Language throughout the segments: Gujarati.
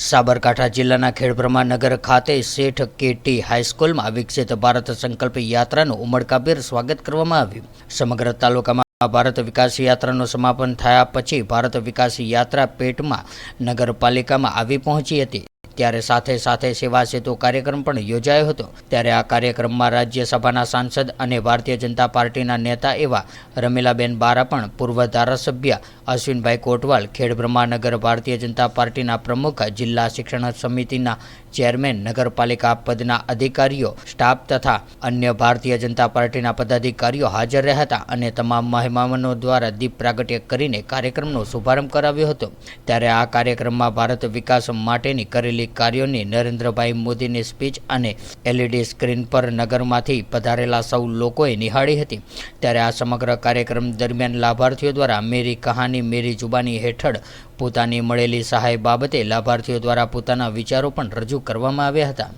સાબરકાંઠા જિલ્લાના ખેડબ્રહ્મા નગર ખાતે શેઠ કેટી હાઈસ્કૂલમાં વિકસિત ભારત સંકલ્પ યાત્રાનું ઉમળકાભેર સ્વાગત કરવામાં આવ્યું. સમગ્ર તાલુકામાં ભારત વિકાસ યાત્રાનું સમાપન થયા પછી ભારત વિકાસ યાત્રા પેટમાં નગરપાલિકામાં આવી પહોંચી હતી. ત્યારે સાથે સાથે સેવા સેતુ કાર્યક્રમ પણ યોજાયો હતો. ત્યારે આ કાર્યક્રમમાં રાજ્યસભાના સાંસદ અને ભારતીય જનતા પાર્ટીના નેતા એવા રમીલાબેન બારા પણ પૂર્વ ધારાસભ્ય, અશ્વિનભાઈ કોટવાલ, ખેડ બ્રહ્માનગર ભારતીય જનતા પાર્ટીના પ્રમુખ, જિલ્લા શિક્ષણ સમિતિના ચેરમેન, નગરપાલિકા પદના અધિકારીઓ, સ્ટાફ તથા અન્ય ભારતીય જનતા પાર્ટીના પદાધિકારીઓ હાજર રહ્યા હતા અને તમામ મહેમાનો દ્વારા દીપ પ્રાગટ્ય કરીને કાર્યક્રમનો શુભારંભ કરાવ્યો હતો. ત્યારે આ કાર્યક્રમમાં ભારત વિકાસ માટેની કરેલી કાર્યોની નરેન્દ્રભાઈ મોદીની સ્પીચ અને એલઈડી સ્ક્રીન પર નગરમાંથી પધારેલા સૌ લોકોએ નિહાળી હતી. ત્યારે આ સમગ્ર કાર્યક્રમ દરમિયાન લાભાર્થીઓ દ્વારા મેરી કહાની, મેરી જુબાની હેઠળ પોતાની મળેલી સહાય બાબતે લાભાર્થીઓ દ્વારા પોતાના વિચારો પણ રજૂ કરવામાં આવ્યા હતા.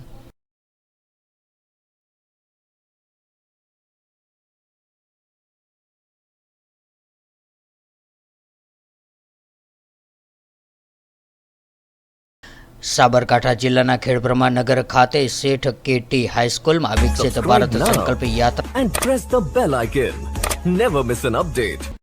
સાબરકાંઠા જિલ્લાના ખેડબ્રહ્મા નગર ખાતે શેઠ કેટી હાઈસ્કૂલમાં વિકસિત ભારત. સંકલ્પ યાત્રા bell icon. Never miss an update.